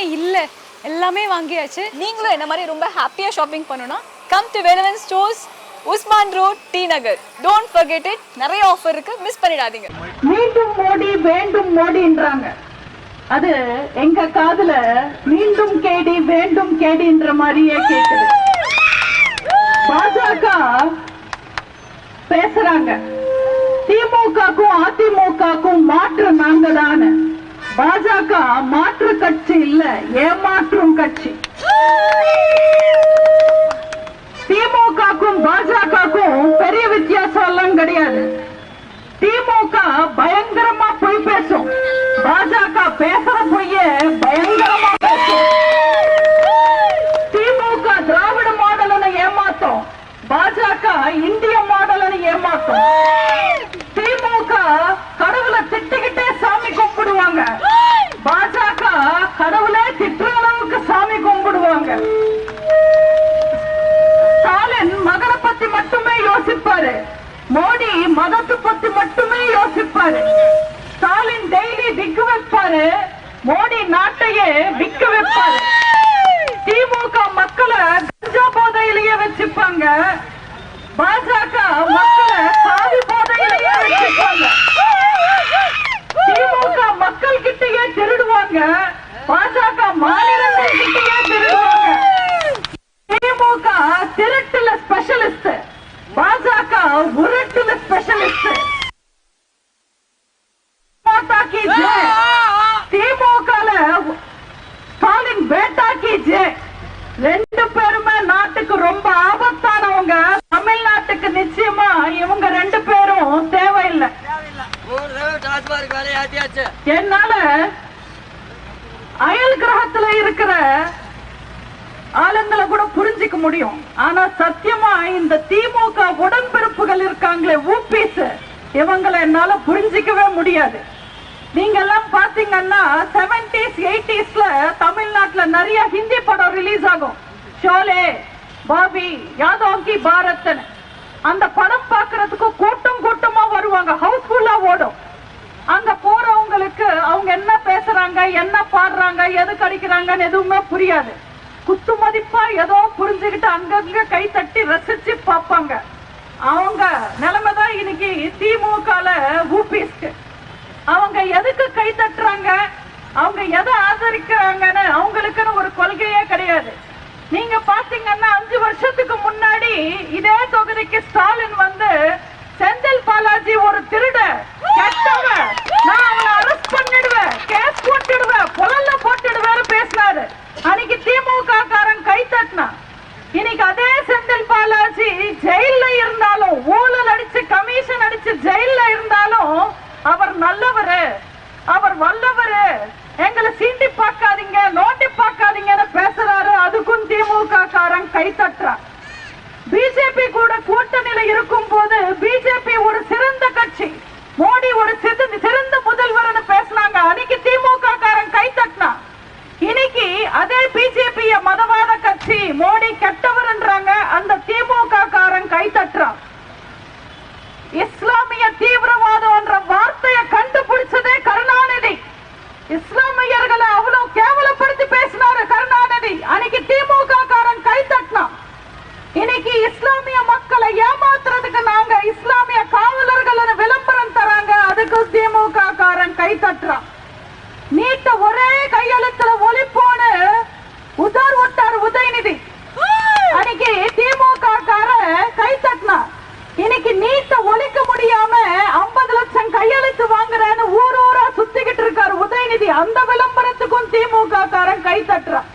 எதுவுமே இல்லை. எல்லாமே வாங்கியாச்சு. நீங்களும் என்ன மாதிரி ரொம்ப ஹாப்பியாக ஷாப்பிங் பண்ணணும்னா come to Velavan stores Usman road T Nagar don't forget it. நிறைய ஆஃபர் இருக்கு. மிஸ் பண்ணிடாதீங்க. மீண்டும் மோடி வேண்டும் மோடின்றாங்க. அது எங்க காதுல மீண்டும் கேடி வேண்டும் கேடின்ற மாதிரியே கேக்குது. பாஜக பேசுறாங்க. திமுகக்கும் அதிமுகக்கும் மாற்று பாஜக மாற்று கட்சி இல்ல ஏமாற்றும் கட்சி. திமுகக்கும் பாஜகக்கும் பெரிய வித்தியாசம் எல்லாம் கிடையாது. திமுக பயங்கரமா பொய் பேசும். பாஜக பேசுற பொய்ய வச்சிருக்காங்க பாஜக மக்களை சாதி போதையிலேயே வச்சுப்பாங்க திமுக மக்கள் கிட்டயே திருடுவாங்க. பாஜக மாநிலங்கள் கிட்டயே திருடுவாங்க. திமுக திருட்டுல ஸ்பெஷலிஸ்ட் பாஜக உருட்டுல ஸ்பெஷலிஸ்ட் மாதாக்கி ஸ்டாலின் பேட்டாக்கி ஜெய் ரெண்டு பேருமே நாட்டுக்கு ரொம்ப என்னால அயல் கிரகத்துல இருக்கிற ஆளுங்களை கூட புரிஞ்சுக்க முடியும். ஆனா சத்தியமா இந்த திமுக உடன்பிறப்புகள் இருக்காங்களே ஊபிஸ். இவங்களை என்னால புரிஞ்சிக்கவே முடியாது. நீங்க எல்லாம் பாத்தீங்கன்னா செவன்டிஸ் எயிட்டிஸ்ல தமிழ்நாட்டுல நிறைய ஹிந்தி படம் ரிலீஸ் ஆகும். ஷோலே பாபி யாதவ் கி பாரத்னு. அந்த படம் பாக்குறதுக்கு கூட்டம் கூட்டமா வருவாங்க. ஹவுஸ்ஃபுல்லா ஓடும். அங்க போறவங்களுக்கு அவங்க என்ன பேசுறாங்க என்ன பாடுறாங்க எது கடிக்கிறாங்கன்னு எதுவுமே புரியாது. குத்து மதிப்பா ஏதோ புரிஞ்சுக்கிட்டு அங்கங்க கை தட்டி ரசிச்சு பார்ப்பாங்க. அவங்க நிலைமைதான் இன்னைக்கு திமுகல ஊபிஸ்க்கு. அவங்க எதுக்கு கை தட்டுறாங்க? அவங்க எதை ஆதரிக்கிறாங்கன்னு அவங்களுக்குன்னு ஒரு கொள்கையே கிடையாது. நீங்க பாத்தீங்கன்னா அஞ்சு வருஷத்துக்கு முன்னாடி இதே தொகுதிக்கு ஸ்டாலின் வந்து செந்தில் பாலாஜி ஒரு திருட கெட்டவன் நான் அவனை அரெஸ்ட் பண்ணிடுவேன் கேஸ் போட்டுடுவேன் புலல்ல போட்டுடுவேன்னு பேசினாரு. அன்னைக்கு திமுக காரன் கை தட்டினான் இன்னைக்கு அதே செந்தில் பாலாஜி ஜெயில இருந்தாலும் ஊழல் அடிச்சு கமிஷன் அடிச்சு ஜெயில இருந்தாலும் அவர் நல்லவரு. அவர் வல்லவரு. எங்களை சீண்டி பார்க்காதீங்க நோண்டி பார்க்காதீங்கன்னு பேசுறாரு. அதுக்கும் திமுக காரன் கை தட்டுறான். பிஜேபி கூட கூட்டணியில இருக்கும் போது பிஜேபி ஒரு சிறந்த கட்சி. மோடி ஒரு சிறந்த சிறந்த முதல்வர்னு பேசினாங்க. அன்னைக்கு திமுக காரன் கை தட்டினான் இன்னைக்கு அதே பிஜேபி மதவாத கட்சி மோடி கெட்டவர்ன்றாங்க அந்த திமுக காரன் கை தட்டுறான் இஸ்லாமிய தீவிரவாதம் என்ற வார்த்தையை கண்டுபிடிச்சதே கருணாநிதி இஸ்லாமியர்களை அவ்வளவு கேவலப்படுத்தி பேசினாரு கருணாநிதி அன்னைக்கு திமுக காரன் கை தட்டினான் இன்னைக்கு இஸ்லாமிய மக்களை ஏமாத்துறதுக்கு நாங்க இஸ்லாமிய காவலர்கள் விளம்பரம் தராங்க. அதுக்கு திமுக காரன் கை தட்டுறான் நீட்ட ஒரே கையெழுத்துல ஒளிப்போன்னு உதார் விட்டார் உதயநிதி. அன்னைக்கு திமுக கார கை தட்டினான் இன்னைக்கு நீட்ட ஒழிக்க முடியாம 50 லட்சம் கையெழுத்து வாங்குறேன்னு ஊர் ஊரா சுத்திக்கிட்டு இருக்காரு உதயநிதி. அந்த விளம்பரத்துக்கும் திமுக காரன் கை தட்டுறான்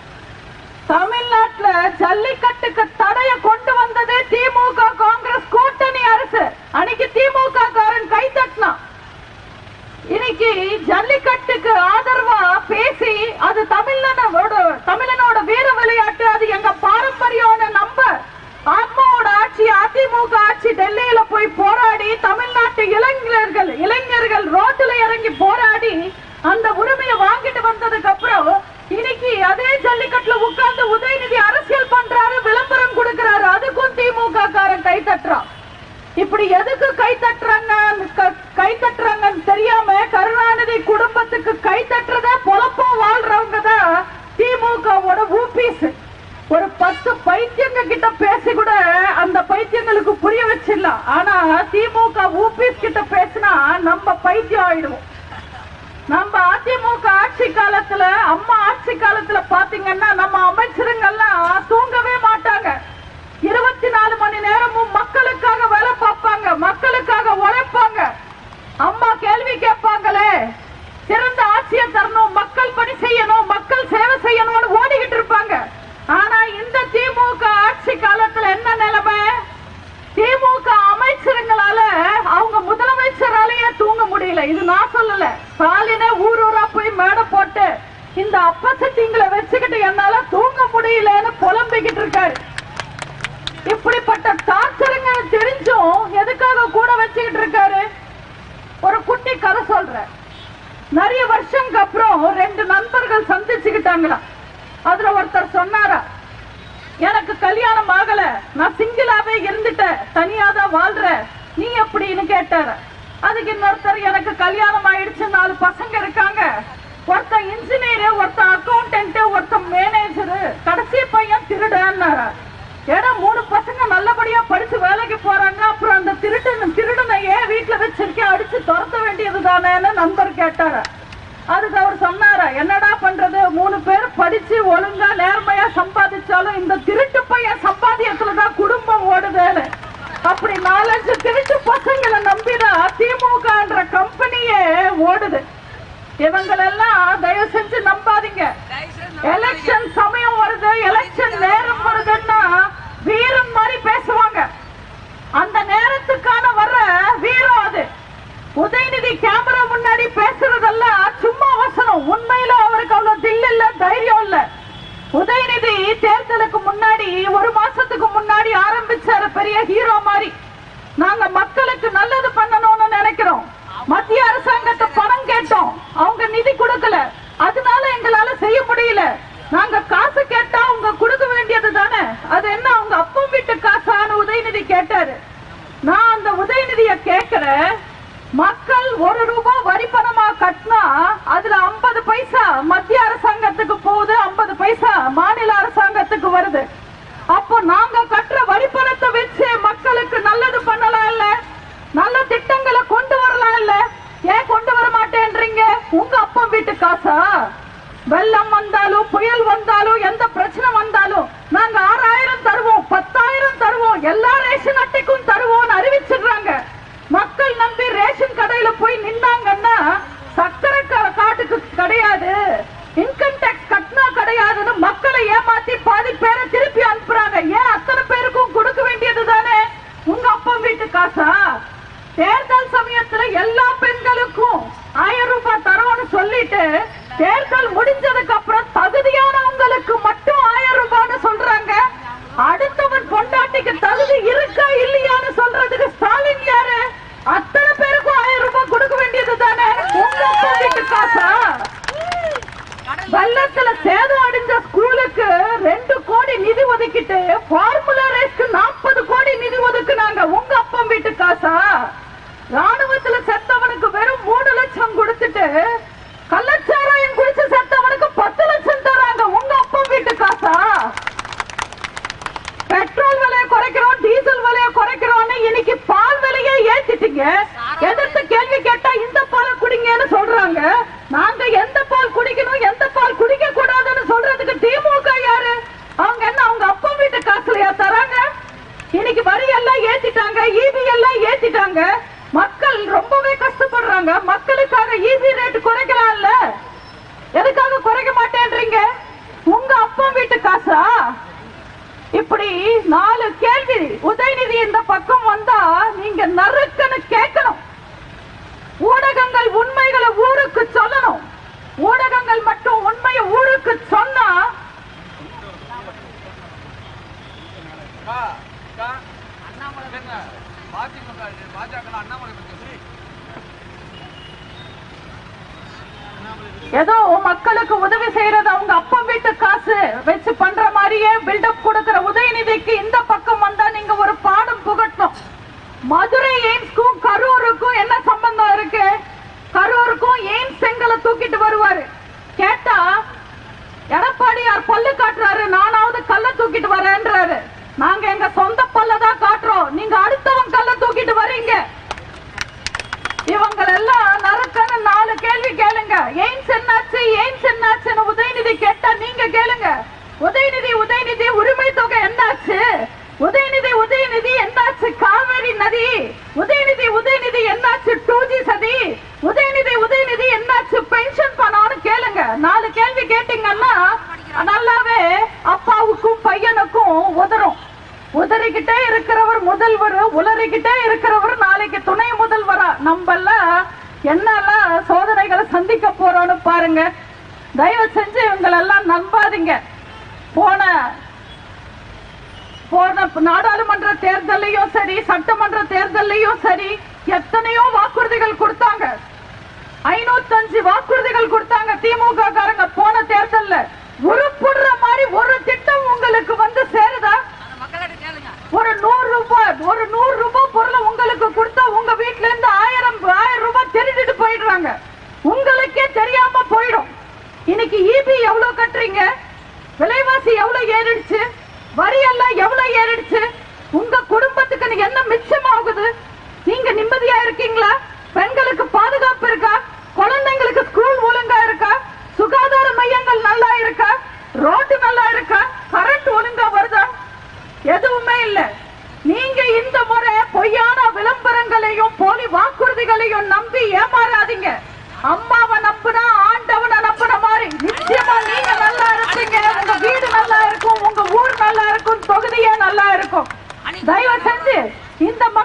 தமிழ்நாட்டுல ஜல்லிக்கட்டுக்கு தடைய கொண்டு வந்ததே திமுக காங்கிரஸ் கூட்டணி அரசு அன்னைக்கு திமுக காரன் கை தட்டினான் இன்னைக்கு ஜல்லிக்கட்டுக்கு ஆதரவா பேசி அது தமிழனோட தமிழனோட வீர விளையாட்டு அது எங்க பாரம்பரியம்னு நம்ப ஆத்மாவோட ஆட்சி அதிமுக ஆட்சி டெல்லியில போய் போராடி தமிழ்நாட்டு இளைஞர்கள் இளைஞர்கள் ரோட்டுல இறங்கி போராடி அந்த உரிமையை வாங்கிட்டு வந்ததுக்கு அப்புறம் இன்னைக்கு அதே ஜல்லிக்கட்டுல உட்கார்ந்து உதயநிதி அரசியல் பண்றாரு விளம்பரம் கொடுக்கிறாரு அதுக்கும் திமுக காரன் கை தட்டுறான் இப்படி எதுக்கு கை தட்டுறாங்க கை தட்டுறாங்கன்னு தெரியாம கருணாநிதி குடும்பத்துக்கு கை தட்டுறத பொழப்பா வாழ்றவங்க தான் ஒரு பத்து பைத்தியங்க கிட்ட பேசி கூட அந்த பைத்தியங்களுக்கு புரிய வச்சிடலாம் ஆனா திமுக ஊபிஸ் கிட்ட பேசினா நம்ம பைத்தியம் ஆயிடுவோம். நம்ம அதிமுக ஆட்சி காலத்துல அம்மா ஆட்சி காலத்துல பாத்தீங்கன்னா நம்ம அமைச்சருங்கெல்லாம் தூங்கவே மாட்டாங்க. இருபத்தி நாலு மணி நேரமும் மக்களுக்காக வேலை பார்ப்பாங்க மக்களுக்காக உழைப்பாங்க. அம்மா கேள்வி கேட்பாங்களே சிறந்த ஆட்சியை தரணும் மக்கள் பணி செய்யணும் மக்கள் சேவை செய்யணும்னு ஓடிக்கிட்டு இருப்பாங்க. ஆனா இந்த திமுக ஆட்சி காலத்துல என்ன நிலைமை திமுக அமைச்சருங்களால அவங்க முதலமைச்சராலேயே தூங்க முடியல இது நான் சொல்லல ஸ்டாலினே ஊர் ஊரா போய் மேடை போட்டு இந்த அப்பசட்டிங்களை வச்சுக்கிட்டு என்னால தூங்க முடியலன்னு புலம்பிக்கிட்டு இருக்காரு இப்படிப்பட்ட டார்ச்சருங்க தெரிஞ்சும் எதுக்காக கூட வச்சுக்கிட்டு இருக்காரு ஒரு குட்டி கதை சொல்றேன் நிறைய ஒரு ரெண்டு நண்பர்கள் சந்திச்சுக்கிட்டாங்களா? அதுல ஒருத்தர் சொன்னாரா எனக்கு கல்யாணம் ஆகல நான் சிங்கிளாவே இருந்துட்டேன் தனியா தான் வாழ்ற நீ எப்படின்னு கேட்டாரு. அதுக்கு இன்னொருத்தர் எனக்கு கல்யாணம் ஆயிடுச்சு நாலு பசங்க இருக்காங்க. ஒருத்தன் இன்ஜினியர் ஒருத்தன் அக்கௌண்டன்ட் ஒருத்தன் மேனேஜர் கடைசி பையன் திருடன்னார. ஏன்னா மூணு பசங்க நல்லபடியா படிச்சு வேலைக்கு போறாங்க அப்புறம் அந்த திருட்டு திருடனை ஏன் வீட்டுல வச்சிருக்கேன் அடிச்சு துரத்த வேண்டியது தானேன்னு நண்பர் கேட்டாரு. அதுக்கு அவர் சொன்னாரா என்னடா பண்றது? மூணு பேர் படிச்சு ஒழுங்கா நேர்மையா சம்பாதிச்சாலும் இந்த திருட்டு பையன் சம்பாதியத்துலதான் குடும்பம் ஓடுதுன்னு. அப்படி நாலஞ்சு திருட்டு பசங்களை நம்பிதான் திமுகன்ற கம்பெனியே ஓடுது. இவங்களெல்லாம் தயவு செஞ்சு நம்பாதீங்க. எலெக்ஷன் சமயம் வருது எலெக்ஷன் நேரம் வருதுன்னா வீரன் மாதிரி பேசுவாங்க அந்த நேரத்துக்கான வர்ற வீரம் அது உதயநிதி கேமரா முன்னாடி பேசுறதெல்லாம் சும்மா வசனம் உண்மையில அவருக்கு அவ்வளவு தில் இல்ல தைரியம் இல்ல உதயநிதி தேர்தலுக்கு முன்னாடி ஒரு மாசத்துக்கு முன்னாடி ஆரம்பிச்சாரு பெரிய ஹீரோ மாதிரி நாங்க மக்களுக்கு நல்லது பண்ணணும்னு நினைக்கிறோம் மத்திய அரசாங்கத்தை பணம் கேட்டோம் அவங்க நிதி கொடுக்கல அதனால எங்களால செய்ய முடியல நாங்க காசு கேட்டா அவங்க கொடுக்க வேண்டியது தானே அது என்ன அவங்க அப்பம் வீட்டு காசான்னு உதயநிதி கேட்டாரு நான் அந்த உதயநிதிய கேக்குறேன் மக்கள் ஒரு ரூபாய் வரி பணமா கட்டினா அதுல 50 பைசா மத்திய அரசாங்கத்துக்கு போகுது 50 பைசா மாநில அரசாங்கத்துக்கு வருது அப்போ நாங்க கட்டுற வரி பணத்தை வச்சு மக்களுக்கு நல்லது பண்ணலாம் இல்ல நல்ல திட்டங்களை கொண்டு வரலாம் இல்ல ஏன் கொண்டு வர மாட்டேன்றீங்க உங்க அப்பா வீட்டு காசா? வெள்ளம் வந்தாலும் புயல் வந்தாலும் எந்த பிரச்சனை வந்தாலும் நாங்க ஆறாயிரம் தருவோம் பத்தாயிரம் தருவோம் எல்லா ரேஷன் அட்டைக்கும் தருவோம் அறிவிச்சிடுறாங்க. மக்கள் நம்பி ரேஷன் கடையில போய் நின்னாங்கன்னா சக்கரை காட்டுக்கு கிடையாது இன்கம் டேக்ஸ் கட்டினா கிடையாதுன்னு மக்களை ஏமாத்தி பாதி பேரை திருப்பி அனுப்புறாங்க. ஏன் அத்தனை பேருக்கும் கொடுக்க வேண்டியது தானே உங்க அப்பா வீட்டு காசா? தேர்தல் சமயத்துல எல்லா பெண்களுக்கும் ஆயிரம் ரூபாய் தரோம்னு சொல்லிட்டு தேர்தல் முடிஞ்சதுக்கு அப்புறம் தகுதியானவங்களுக்கு மட்டும் ஆயிரம் ரூபாய்னு சொல்றாங்க அடுத்தவன் பொண்டாட்டிக்கு தகுதி இருக்கா இல்லையான்னு சொல்றதுக்கு ஸ்டாலின் யாரு அத்தனை பேருக்கும் ஆயிரம் ரூபாய் கொடுக்க வேண்டியது தானே உங்க அப்பா வீட்டு காசா வெள்ளத்துல சேதம் அடைஞ்ச ஸ்கூலுக்கு ரெண்டு கோடி நிதி ஒதுக்கிட்டு ஃபார்முலா ரேஸ்க்கு நாற்பது கோடி நிதி ஒதுக்குனாங்க உங்க அப்பா வீட்டு காசா ராணுவத்துல செத்தவனுக்கு வெறும் மூணு லட்சம் கொடுத்துட்டு கள்ளச்சாராயம் குடிச்சு செத்தவனுக்கு பத்து லட்சம் தராங்க உங்க அப்பா வீட்டு காசா பெட்ரோல் விலையை குறைக்கிறோம் டீசல் விலையை குறைக்கிறோம்னு இன்னைக்கு பால் விலையை ஏத்திட்டீங்க எதிர்த்து கேள்வி கேட்டா இந்த பாலை குடிங்கன்னு சொல்றாங்க நாங்க எந்த பால் குடிக்கணும் எந்த பால் குடிக்க கூடாதுன்னு சொல்றதுக்கு திமுக யாரு அவங்க என்ன அவங்க அப்பா வீட்டு காசுலயா தராங்க இன்னைக்கு வரி எல்லாம் ஏத்திட்டாங்க ஈபி எல்லாம் ஏத்திட்டாங்க மக்கள் ரொம்பவே கஷ்டப்படுறாங்க. மக்களுக்காக ஈஸி ரேட் குறைக்கலாம்ல. எதுக்காக குறைக்க மாட்டேன்றீங்க? உங்க அப்பா வீட்டு காசா? இப்படி நாலு கேள்வி உதயநிதி இந்த பக்கம் வந்தா நீங்க நறுக்குன்னு கேட்கணும். ஊடகங்கள் உண்மைகளை ஊருக்கு சொல்லணும். ஊடகங்கள் மட்டும் உண்மையை ஊருக்கு சொன்னா ஏதோ மக்களுக்கு உதவி செய்யறது அவங்க அப்பா வீட்டு காசு வச்சு பண்ற மாதிரியே பில்டப் கொடுக்கிற உதயநிதிக்கு இந்த பக்கம் வந்தா நீங்க ஒரு பாடம் புகட்டணும். மதுரை எய்ம்ஸ்க்கும் கரூருக்கும் என்ன சம்பந்தம் இருக்கு? கரூருக்கும் எய்ம்ஸ் செங்கலை தூக்கிட்டு வருவாரு? கேட்டா முதல்வர் உளறிக்கிட்டே இருக்கிறவர் நாளைக்கு துணை முதல்வரா? நம்மெல்லாம் என்னெல்லாம் சோதனைகளை சந்திக்க போறோம்னு பாருங்க. தயவு செஞ்சு இவங்களெல்லாம் நம்பாதீங்க. போன போன நாடாளுமன்ற தேர்தலையும் சரி சட்டமன்ற வரி எல்லாம் எவ்வளவு ஏறிடுச்சு? உங்க குடும்பத்துக்கு என்ன மிச்சம் ஆகுது? நீங்க நிம்மதியா இருக்கீங்களா? பெண்களுக்கு பாதுகாப்பு இருக்கா? குழந்தைங்களுக்கு ஸ்கூல் ஒழுங்கா இருக்கா? சுகாதார மையங்கள் நல்லா இருக்கா? ரோடு நல்லா இருக்கா? கரண்ட் ஒழுங்கா வருதா? எதுவுமே இல்லை. நீங்க இந்த முறை பொய்யான விளம்பரங்களையும் போலி வாக்குறுதிகளையும் நம்பி ஏமாறாதீங்க. அம்மாவை நம்புனா 您怎么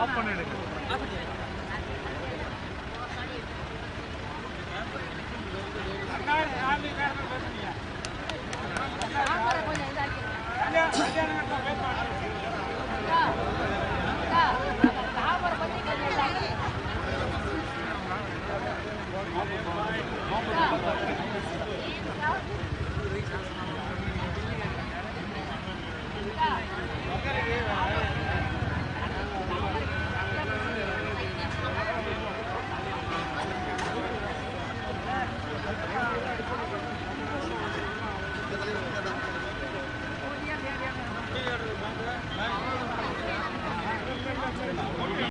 ஆஃப் பண்ணிடுங்க